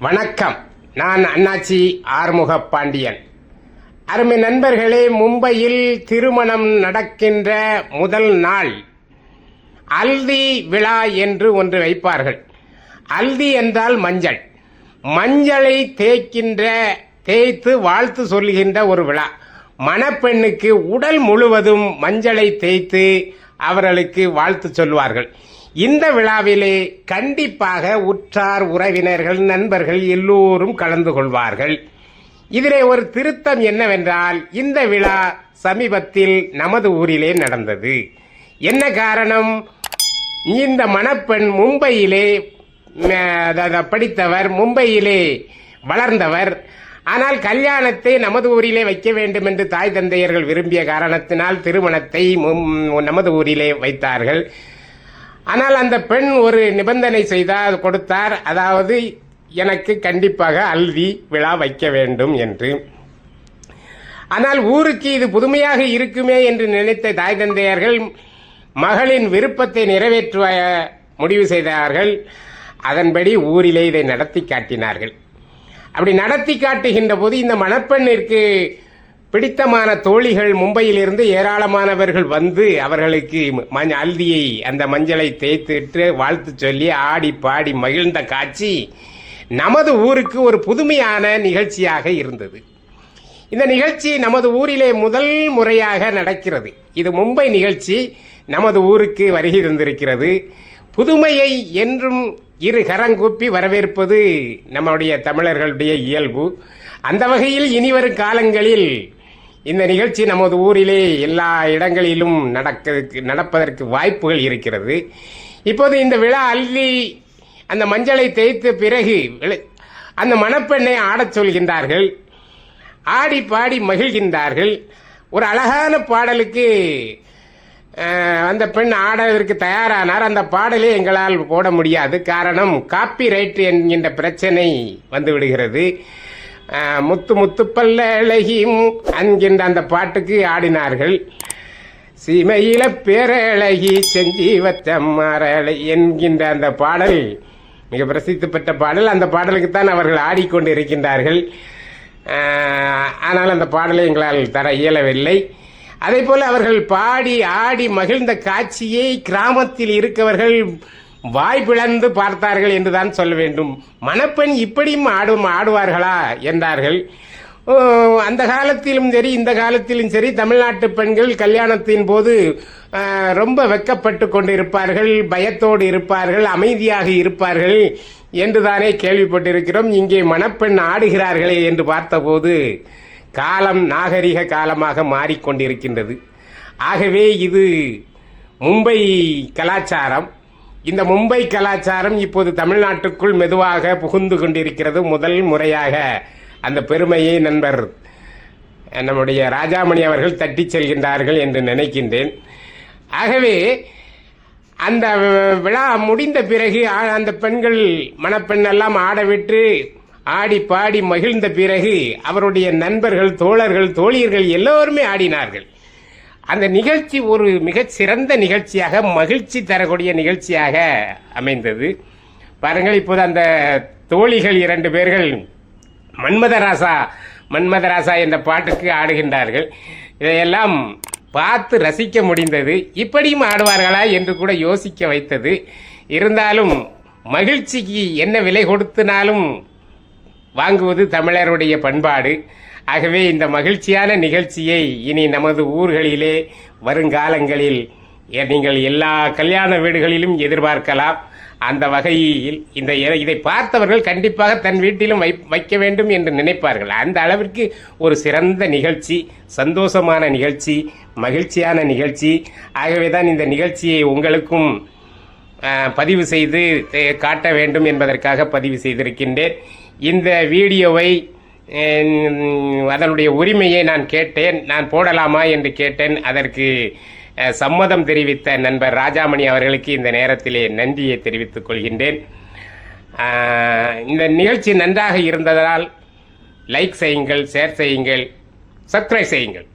வணக்கம். நான் அண்ணாச்சி ஆறுமுக பாண்டியன் அருமை நண்பர்களே மும்பையில் திருமணம் நடக்கின்ற முதல் நாள். அல்தி விழா என்று ஒன்று வைப்பார்கள். அல்தி என்றால் மஞ்சள். மஞ்சளை தேய்க்கின்ற தேய்த்து வாழ்த்து சொல்லுகின்ற ஒரு விழா. மணப்பெண்ணுக்கு உடல் முழுவதும் மஞ்சளை தேய்த்து அவர்களுக்கு வாழ்த்து சொல்வார்கள். இந்த விழாவிலே கண்டிப்பாக உற்றார் உறவினர்கள் நண்பர்கள் எல்லோரும் கலந்து கொள்வார்கள். இதிலே ஒரு திருத்தம் என்னவென்றால் இந்த விழா சமீபத்தில் நமது ஊரிலே நடந்தது. என்ன காரணம்? இந்த மணப்பெண் மும்பையிலே படித்தவர் மும்பையிலே வளர்ந்தவர். ஆனால் கல்யாணத்தை நமது ஊரிலே வைக்க வேண்டும் என்று தாய் தந்தையர்கள் விரும்பிய காரணத்தினால் திருமணத்தை மும்- நமது ஊரிலே வைத்தார்கள். ஆனால் அந்த பெண் ஒரு நிபந்தனை செய்தார் கொடுத்தார். அதாவது எனக்கு கண்டிப்பாக அல்வி விழா வைக்க வேண்டும் என்று. ஆனால் ஊருக்கு இது புதுமையாக இருக்குமே என்று நினைத்த தாய் தந்தையர்கள் மகளின் விருப்பத்தை நிறைவேற்ற முடிவு செய்தார்கள். அதன்படி ஊரிலே இதை நடத்தி காட்டினார்கள். அப்படி நடத்தி காட்டுகின்ற போது இந்த மணப்பெண்ணிற்கு பிடித்தமான தோழிகள் மும்பையிலிருந்து ஏராளமானவர்கள் வந்து அவர்களுக்கு மஞ்ச அல்தியை அந்த மஞ்சளை தேய்த்துட்டு வாழ்த்து சொல்லி ஆடி பாடி மகிழ்ந்த காட்சி நமது ஊருக்கு ஒரு புதுமையான நிகழ்ச்சியாக இருந்தது. இந்த நிகழ்ச்சி நமது ஊரிலே முதல் முறையாக நடக்கிறது. இது மும்பை நிகழ்ச்சி நமது ஊருக்கு வருகை தந்திருக்கிறது. புதுமையை என்றும் இரு கரங்கூப்பி வரவேற்பது நம்முடைய தமிழர்களுடைய இயல்பு. அந்த வகையில் இனிவரும் காலங்களில் இந்த நிகழ்ச்சி நமது ஊரிலே எல்லா இடங்களிலும் நடக்க நடப்பதற்கு வாய்ப்புகள் இருக்கிறது. இப்போது இந்த விழா அள்ளி அந்த மஞ்சளை தேய்த்த பிறகு அந்த மணப்பெண்ணை ஆடச் சொல்கின்றார்கள். ஆடி பாடி மகிழ்கின்றார்கள். ஒரு அழகான பாடலுக்கு அந்த பெண் ஆடுவதற்கு தயாரானார். அந்த பாடலை எங்களால் போட முடியாது. காரணம் காப்பி ரைட் என்கின்ற பிரச்சனை வந்து விடுகிறது. முத்து முத்து பல்ல அழகியும் என்கின்ற அந்த பாட்டுக்கு ஆடினார்கள். சீமையில பேரழகி செஞ்சீவத்தம்மரளை என்கின்ற அந்த பாடல் மிக பிரசித்தி பெற்ற பாடல். அந்த பாடலுக்கு தான் அவர்கள் ஆடிக்கொண்டு இருக்கின்றார்கள் ஆனால் அந்த பாடலை எங்களால் தர இயலவில்லை. அதே போல் அவர்கள் பாடி ஆடி மகிழ்ந்த காட்சியை கிராமத்தில் இருக்கவர்கள் வாய் பார்த்தார்கள் என்றுதான் சொல்ல வேண்டும். மணப்பெண் இப்படியும் ஆடும் ஆடுவார்களா? என்றார்கள். அந்த காலத்திலும் சரி இந்த காலத்திலும் சரி தமிழ்நாட்டு பெண்கள் கல்யாணத்தின் போது ரொம்ப வெக்கப்பட்டு கொண்டிருப்பார்கள் பயத்தோடு இருப்பார்கள் அமைதியாக இருப்பார்கள் என்றுதானே கேள்விப்பட்டிருக்கிறோம். இங்கே மணப்பெண் ஆடுகிறார்களே என்று பார்த்தபோது காலம் நாகரிக காலமாக மாறிக்கொண்டிருக்கின்றது. ஆகவே இது மும்பை கலாச்சாரம். இந்த மும்பை கலாச்சாரம் இப்போது தமிழ்நாட்டுக்குள் மெதுவாக புகுந்து கொண்டிருக்கிறது முதல் முறையாக. அந்த பெருமையை நண்பர் நம்முடைய ராஜாமணி அவர்கள் தட்டிச் செல்கின்றார்கள் என்று நினைக்கின்றேன். ஆகவே அந்த விழா முடிந்த பிறகு அந்த பெண்கள் மணப்பெண்ணெல்லாம் ஆடவிட்டு ஆடி பாடி மகிழ்ந்த பிறகு அவருடைய நண்பர்கள் தோழர்கள் தோழியர்கள் எல்லோருமே ஆடினார்கள். அந்த நிகழ்ச்சி ஒரு மிகச்சிறந்த நிகழ்ச்சியாக மகிழ்ச்சி தரக்கூடிய நிகழ்ச்சியாக அமைந்தது. பாருங்கள் இப்போது அந்த தோழிகள் இரண்டு பேர்கள் மன்மதராசா மன்மதராசா என்ற பாட்டுக்கு ஆடுகின்றார்கள். இதையெல்லாம் பார்த்து ரசிக்க முடிந்தது. இப்படியும் ஆடுவார்களா என்று கூட யோசிக்க வைத்தது. இருந்தாலும் மகிழ்ச்சிக்கு என்ன விலை கொடுத்தினாலும் வாங்குவது தமிழருடைய பண்பாடு. ஆகவே இந்த மகிழ்ச்சியான நிகழ்ச்சியை இனி நமது ஊர்களிலே வருங்காலங்களில் நீங்கள் எல்லா கல்யாண வீடுகளிலும் எதிர்பார்க்கலாம். அந்த வகையில் இந்த இதை பார்த்தவர்கள் கண்டிப்பாக தன் வீட்டிலும் வை வைக்க வேண்டும் என்று நினைப்பார்கள். அந்த அளவிற்கு ஒரு சிறந்த நிகழ்ச்சி சந்தோஷமான நிகழ்ச்சி மகிழ்ச்சியான நிகழ்ச்சி. ஆகவே தான் இந்த நிகழ்ச்சியை உங்களுக்கும் பதிவு செய்து காட்ட வேண்டும் என்பதற்காக பதிவு செய்திருக்கின்றேன். இந்த வீடியோவை அதனுடைய உரிமையை நான் கேட்டேன். நான் போடலாமா என்று கேட்டேன். அதற்கு சம்மதம் தெரிவித்த நண்பர் ராஜாமணி அவர்களுக்கு இந்த நேரத்திலே நன்றியை தெரிவித்துக் கொள்கின்றேன். இந்த நிகழ்ச்சி நன்றாக இருந்ததால் லைக் செய்யுங்கள் ஷேர் செய்யுங்கள் சப்ஸ்கிரைப் செய்யுங்கள்.